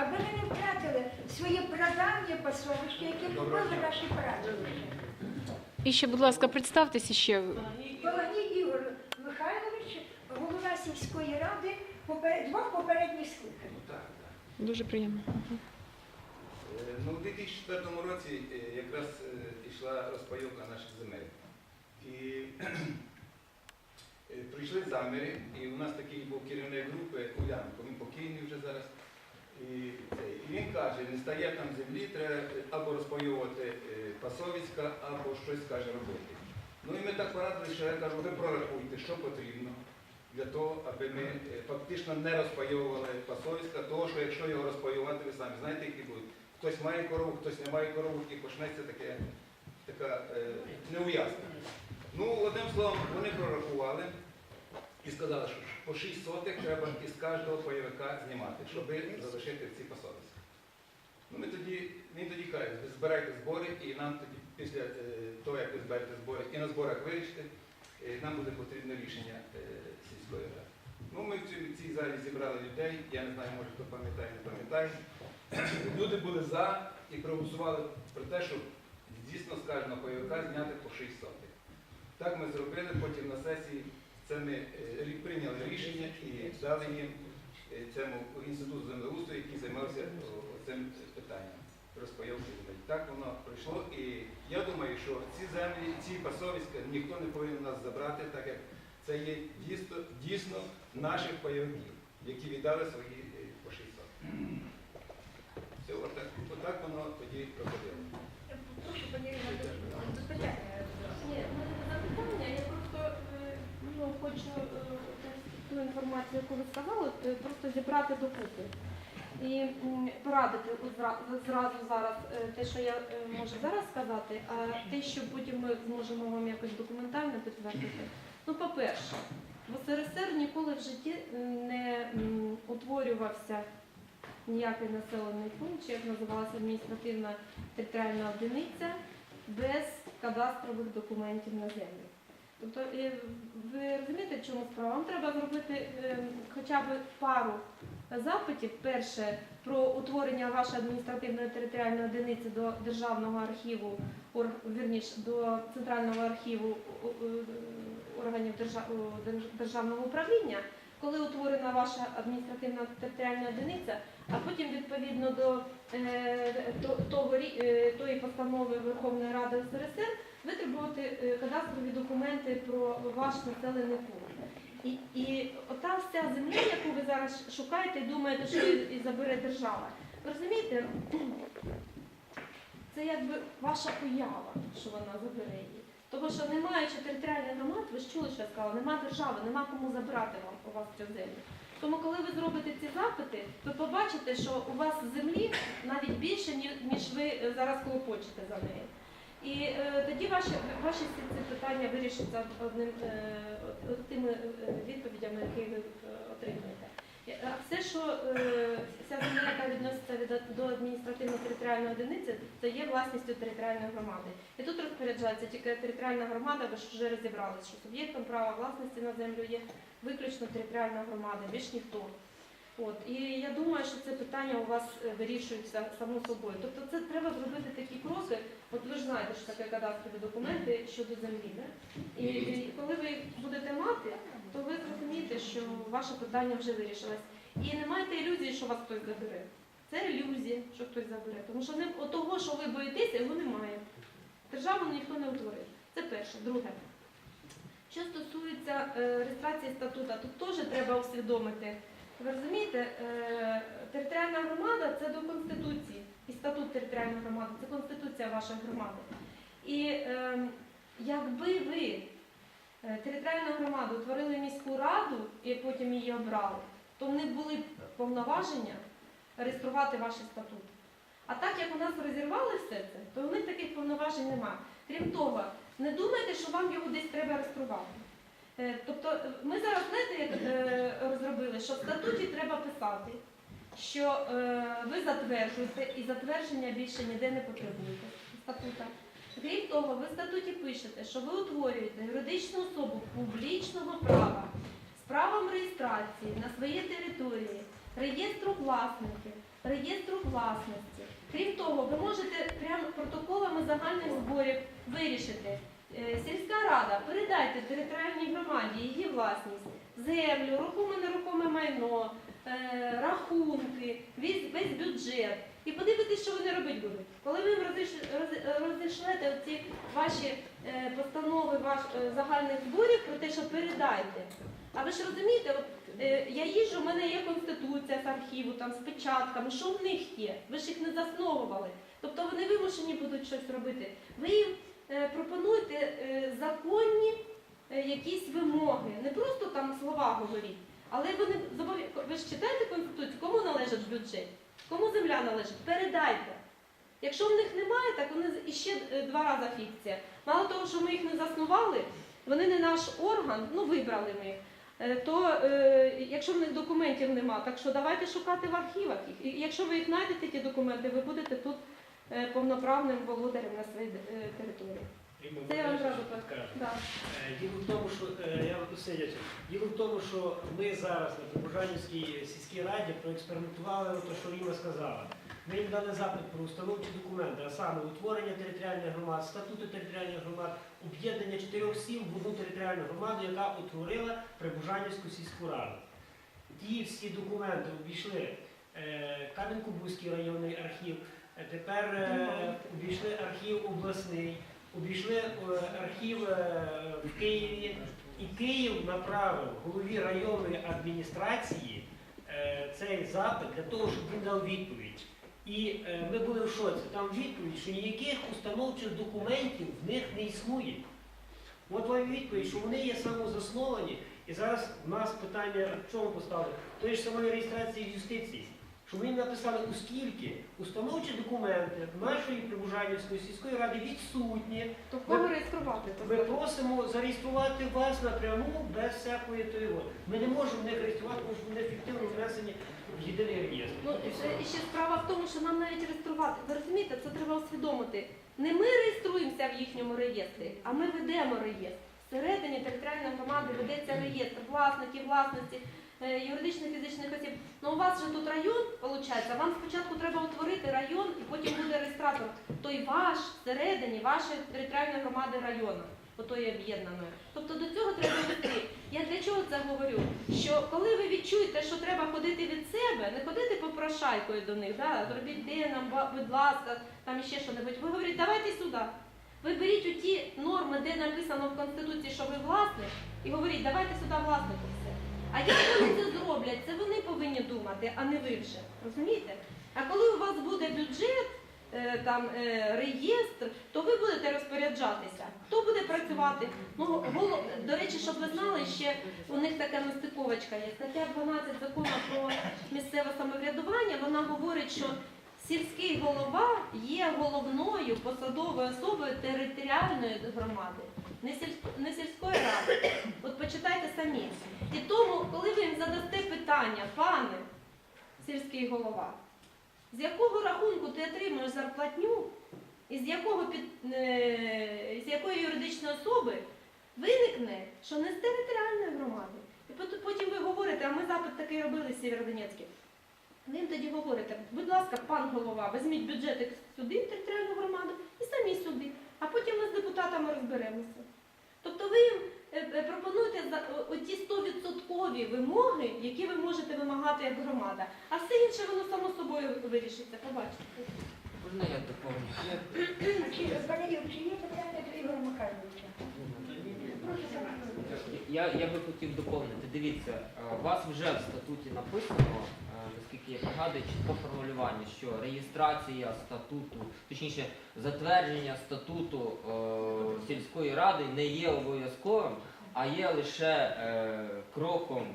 аби ми не втратили своє прадавнє пасовище, яке купили наші прадіди. І ще, будь ласка, представтеся ще. Палагій Ігор Михайлович, голова сільської ради двох попередніх скликань. Дуже приємно. Е, Ну, у 2004 році е, якраз е, йшла розпайовка наших земель. І е, прийшли заміри, і у нас такий був керівник групи Улянко, він покійний вже зараз. І, і він каже, не стає там землі, треба або розпаювати е, Пасовицька, або щось каже робити. Ну і ми так порадили, що я кажу, ви прорахуйте, що потрібно для того, аби ми е, фактично не розпайовували Пасовицька, того, що якщо його розпаювати, ви самі знаєте, які будуть. Хтось має корову, хтось не має корову, і почнеться таке, така е, неуяснення. Ну, одним словом, вони прорахували і сказали, що по 6 сотих треба із кожного пайовика знімати, щоб залишити ці пасовиська. Ну, ми тоді, він тоді каже, збирайте збори, і нам тоді, після е, того, як ви зберете збори, і на зборах вирішите, нам буде потрібне рішення е, сільської ради. Ну, ми в цій, цій залі зібрали людей, я не знаю, може хто пам'ятає, не пам'ятає. Люди були за і проголосували про те, щоб дійсно з кожного пайовика зняти по 6 сотих. Так ми зробили, потім на сесії це ми е, прийняли рішення і дали їм е, цьому інституту землеустрою, який займався цим питанням розпайовки земель. Так воно пройшло. І я думаю, що ці землі, ці пасовиська ніхто не повинен нас забрати, так як це є дійсно, дійсно наших пайовиків, які віддали свої е, по 6. Все, отак, отак воно тоді проходило. Прошу, пані Ірина, до- до питання. Ні, ну, запитання, я просто е, ну, хочу е, ту інформацію, яку ви сказали, е, просто зібрати докупи. І порадити зразу зараз е, те, що я можу зараз сказати, а те, що потім ми зможемо вам якось документально підтвердити. Ну, по-перше, в СРСР ніколи в житті не утворювався ніякий населений пункт, чи як називалася адміністративна територіальна одиниця, без кадастрових документів на землю. Тобто, е, ви розумієте, чому справа? Вам треба зробити е, хоча б пару запитів. Перше про утворення вашої адміністративної територіальної одиниці до державного архіву, вірніш, до центрального архіву о- органів державного управління, коли утворена ваша адміністративна територіальна одиниця, а потім відповідно до е, того, е, тої постанови Верховної Ради СРСР витребувати е, кадастрові документи про ваш населений пункт. І, і ота вся земля, яку ви зараз шукаєте і думаєте, що і забере держава. Ви розумієте, це якби ваша уява, що вона забере її. Тому що не маючи територіальних громад, ви ж чули, що я сказала, нема держави, нема кому забирати вам у вас цю землю. Тому коли ви зробите ці запити, ви побачите, що у вас землі навіть більше, ніж ви е, зараз клопочете за нею. І е, тоді ваші, ваші ці питання вирішаться одним, е, тими е, відповідями, які ви е, отримуєте. Е, А все, що е, вся земля, яка відноситься від- до адміністративно-територіальної одиниці, це є власністю територіальної громади. І тут розпоряджається тільки територіальна громада, ви ж вже розібралися, що суб'єктом права власності на землю є виключно територіальна громада, більш ніхто. От і я думаю, що це питання у вас е, вирішується само собою. Тобто, це треба зробити такі кроки. От ви ж знаєте, що таке кадастрові документи щодо землі. Не? І, і коли ви їх будете мати, то ви зрозумієте, що ваше питання вже вирішилось. І не майте ілюзії, що вас хтось забере. Це ілюзія, що хтось забере. Тому що не от того, що ви боїтеся, його немає. Державу ніхто не утворив. Це перше. Друге. Що стосується е, реєстрації статута, тут теж треба усвідомити. Ви розумієте, е, територіальна громада це до Конституції. І статут територіальної громади це Конституція вашої громади. І е, якби ви е, територіальну громаду утворили міську раду і потім її обрали, то в були б повноваження реєструвати ваш статут. А так як у нас розірвали все це, то у них таких повноважень немає. Крім того, не думайте, що вам його десь треба реєструвати. Е, Тобто е, ми зараз знаєте, як е, розробили, що в статуті треба писати, що ви затверджуєте і затвердження більше ніде не потребуєте статута. Крім того, ви в статуті пишете, що ви утворюєте юридичну особу публічного права з правом реєстрації на своїй території, реєстру власників, реєстру власності. Крім того, ви можете прямо протоколами загальних зборів вирішити. Е, Сільська рада, передайте територіальній громаді її власність, землю, рухоме нерухоме майно, е, рахунки, весь, весь бюджет. І подивитись, що вони робити будуть. Коли ви розіш- ці ваші е, постанови ваш, загальних зборів про те, що передайте. А ви ж розумієте, от, я їжджу, в мене є конституція з архіву, там, з печатками, що в них є? Ви ж їх не засновували. Тобто вони вимушені будуть щось робити. Ви їм е, пропонуєте е, законні е, якісь вимоги, не просто там слова говоріть, але вони зобов'я... Ви ж читаєте Конституцію, кому належить бюджет? Кому земля належить? Передайте. Якщо в них немає, так вони іще два рази фікція. Мало того, що ми їх не заснували, вони не наш орган, ну вибрали ми їх. То е, якщо в них документів нема, так що давайте шукати в архівах їх. І якщо ви їх знайдете, ті документи, ви будете тут повноправним володарем на своїй е, території. Це я вам зразу. Е, Діло в тому, що е, я сидячи. Діло в тому, що ми зараз на Прибужанівській сільській раді проекспериментували те, що Ріма сказала. Ми їм дали запит про установчі документи, а саме утворення територіальних громад, статути територіальних громад, об'єднання чотирьох сіл в одну територіальну громаду, яка утворила Прибужанівську сільську раду. Ті всі документи обійшли е, Кам'янко-Бузький районний архів, е, тепер е, обійшли архів обласний, обійшли е, архів е, в Києві, і Київ направив голові районної адміністрації е, цей запит для того, щоб він дав відповідь. І е, ми були в шоці. Там відповідь, що ніяких установчих документів в них не існує. От вам відповідь, що вони є самозасновані. І зараз в нас питання в чому поставили? Тої ж самої реєстрації в юстиції. Що ми їм написали, оскільки установчі документи нашої Прибужанівської сільської ради відсутні, То кого реєструвати? То ми просимо зареєструвати вас напряму без всякої тої. Ми не можемо них реєструвати, тому що вони ефективно внесені в єдиний реєстр. Ну, і ще справа в тому, що нам навіть реєструвати. Ви розумієте, це треба усвідомити. Не ми реєструємося в їхньому реєстрі, а ми ведемо реєстр. Всередині територіальної громади ведеться реєстр власників, власності, юридичних фізичних осіб. Ну у вас же тут район, виходить, вам спочатку треба утворити район і потім буде реєстратор. Той ваш всередині, вашої територіальної громади району, отої об'єднаної. Тобто до цього треба йти. Я для чого це говорю? Що коли ви відчуєте, що треба ходити від себе, не ходити попрошайкою до них, да, зробіть де будь ласка, там іще що-небудь. Ви говорите, давайте сюди. Ви беріть у ті норми, де написано в Конституції, що ви власник, і говоріть, давайте сюди власнику. А як вони це зроблять, це вони повинні думати, а не ви вже. Розумієте? А коли у вас буде бюджет, е, там е, реєстр, то ви будете розпоряджатися. Хто буде працювати? Ну, голов... До речі, щоб ви знали, ще у них така нестиковочка є. Стаття 12 закону про місцеве самоврядування, вона говорить, що сільський голова є головною посадовою особою територіальної громади, не, сільсько... не сільської ради. От почитайте самі. І тому, коли ви їм задасте питання, пане сільський голова, з якого рахунку ти отримуєш зарплатню, і з якого під, е, з якої юридичної особи виникне, що не з територіальної громади. І потім ви говорите, а ми запит такий робили з Сєвєродонецьке. Ви їм тоді говорите, будь ласка, пан голова, візьміть бюджетик сюди, в територіальну громаду, і самі сюди. А потім ми з депутатами розберемося. Тобто ви їм е, е, за о- оті 100% вимоги, які ви можете вимагати як громада. А все інше воно само собою вирішиться. Побачите. Можна я доповню? Чи Валерій, чи є питання до Ігоря Михайловича? Я, я би хотів доповнити. Дивіться, е, у вас вже в статуті написано, е, є я пригадую, чітко формулювання, що реєстрація статуту, точніше, затвердження статуту е, сільської ради не є обов'язковим, а є лише е, кроком,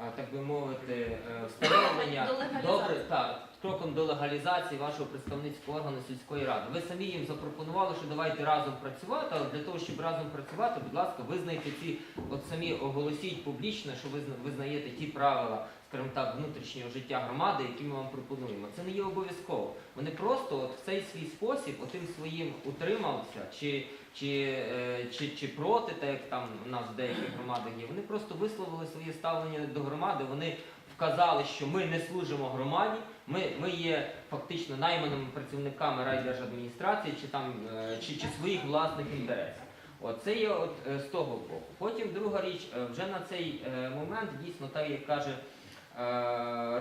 е, так би мовити, е, встановлення До легалізації. добре, так, кроком до легалізації вашого представницького органу сільської ради. Ви самі їм запропонували, що давайте разом працювати, але для того, щоб разом працювати, будь ласка, визнайте ці, от самі оголосіть публічно, що ви зна- визнаєте ті правила, скажімо так, внутрішнього життя громади, які ми вам пропонуємо. Це не є обов'язково. Вони просто от в цей свій спосіб, отим своїм утримався, чи, чи, е, чи, чи проти, так як там у нас в деяких громадах є, вони просто висловили своє ставлення до громади, вони вказали, що ми не служимо громаді, ми, ми є фактично найманими працівниками райдержадміністрації чи там е, чи, чи своїх власних інтересів. От це є от е, з того боку. Потім друга річ, е, вже на цей момент дійсно так як каже.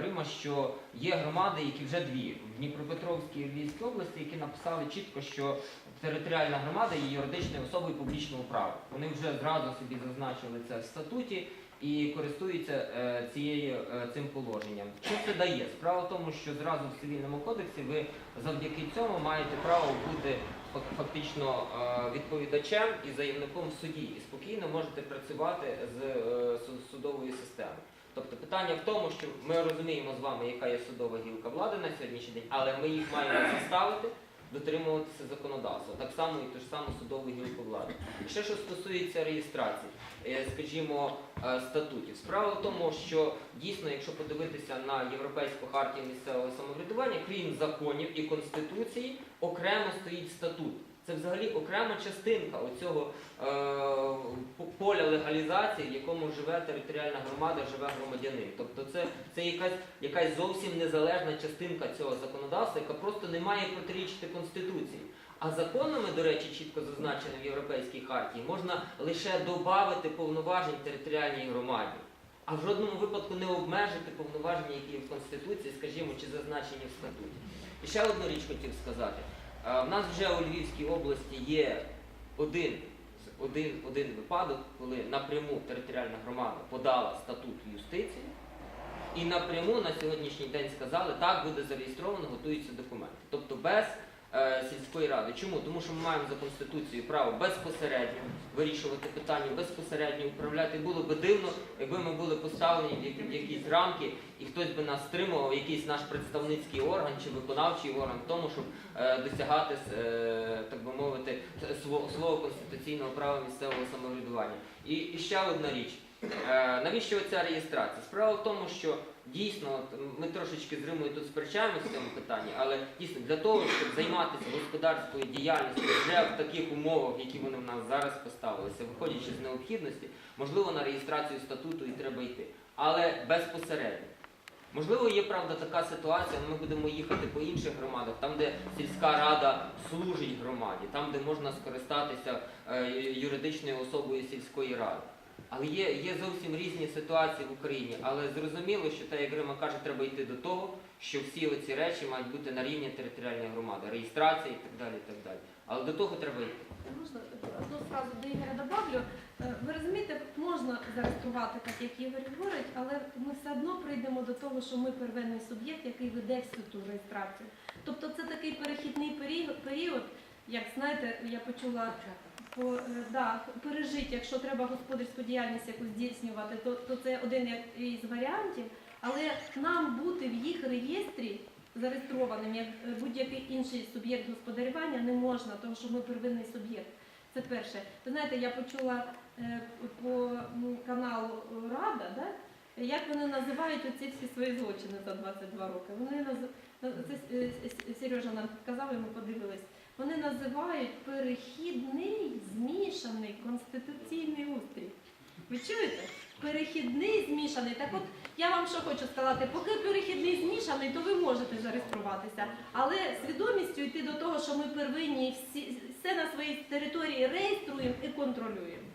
Рима, що є громади, які вже дві в Дніпропетровській і Львівській області, які написали чітко, що територіальна громада є юридичною особою публічного права. Вони вже зразу собі зазначили це в статуті і користуються е, цією е, цим положенням. Що це дає? Справа в тому, що зразу в цивільному кодексі ви завдяки цьому маєте право бути фак- фактично е, відповідачем і заявником в суді, і спокійно можете працювати з судовою системою. Тобто питання в тому, що ми розуміємо з вами, яка є судова гілка влади на сьогоднішній день, але ми їх маємо заставити дотримуватися законодавства, так само і ту ж саму судову гілку влади. Ще що стосується реєстрації, скажімо, е, статутів. Справа в тому, що дійсно, якщо подивитися на Європейську хартію місцевого самоврядування, крім законів і конституції, окремо стоїть статут. Це взагалі окрема частинка оцього е, поля легалізації, в якому живе територіальна громада, живе громадянин. Тобто це, це якась, якась зовсім незалежна частинка цього законодавства, яка просто не має протирічити Конституції. А законами, до речі, чітко зазначено в Європейській хартії, можна лише додати повноважень територіальній громаді, а в жодному випадку не обмежити повноваження, які в Конституції, скажімо, чи зазначені в статуті. І ще одну річ хотів сказати. В нас вже у Львівській області є один, один, один випадок, коли напряму територіальна громада подала статут в юстицію, і напряму на сьогоднішній день сказали, так буде зареєстровано, готуються документи. Тобто без сільської ради. Чому? Тому що ми маємо за конституцією право безпосередньо вирішувати питання, безпосередньо управляти. Було би дивно, якби ми були поставлені в які- в якісь рамки, і хтось би нас стримував, якийсь наш представницький орган чи виконавчий орган в тому, щоб е, досягати, е, так би мовити, свого, конституційного права місцевого самоврядування. І ще одна річ. Е, навіщо ця реєстрація? Справа в тому, що дійсно ми трошечки з Римою тут сперечаємося в цьому питанні, але дійсно для того, щоб займатися господарською діяльністю вже в таких умовах, які вони в нас зараз поставилися, виходячи з необхідності, можливо, на реєстрацію статуту і треба йти, але безпосередньо. Можливо, є правда така ситуація, ми будемо їхати по інших громадах, там, де сільська рада служить громаді, там, де можна скористатися е, юридичною особою сільської ради. Але є, є зовсім різні ситуації в Україні. Але зрозуміло, що так, як Рима каже, треба йти до того, що всі оці речі мають бути на рівні територіальної громади, реєстрації і так далі. і так далі. Але до того треба йти. Можна одну фразу до Ігоря добавлю. Е, Ви розумієте, можна зареєструвати, так як Ігор говорить, але ми все одно прийдемо до того, що ми первинний суб'єкт, який веде всю ту реєстрацію. Тобто це такий перехідний період, період як знаєте, я почула по е, да, пережити, якщо треба господарську діяльність якусь здійснювати, то, то це один із варіантів. Але нам бути в їх реєстрі зареєстрованим як е, будь-який інший суб'єкт господарювання не можна, тому що ми первинний суб'єкт. Це перше. Ви знаєте, я почула е, по каналу Рада, да? як вони називають оці всі свої злочини за 22 роки. Вони наз... це Сережа нам підказав, і ми подивились. Вони називають перехідний змішаний конституційний устрій. Ви чуєте? Перехідний змішаний. Так от я вам що хочу сказати, поки перехідний змішаний, то ви можете зареєструватися. Але свідомістю йти до того, що ми первинні всі, все на своїй території реєструємо і контролюємо.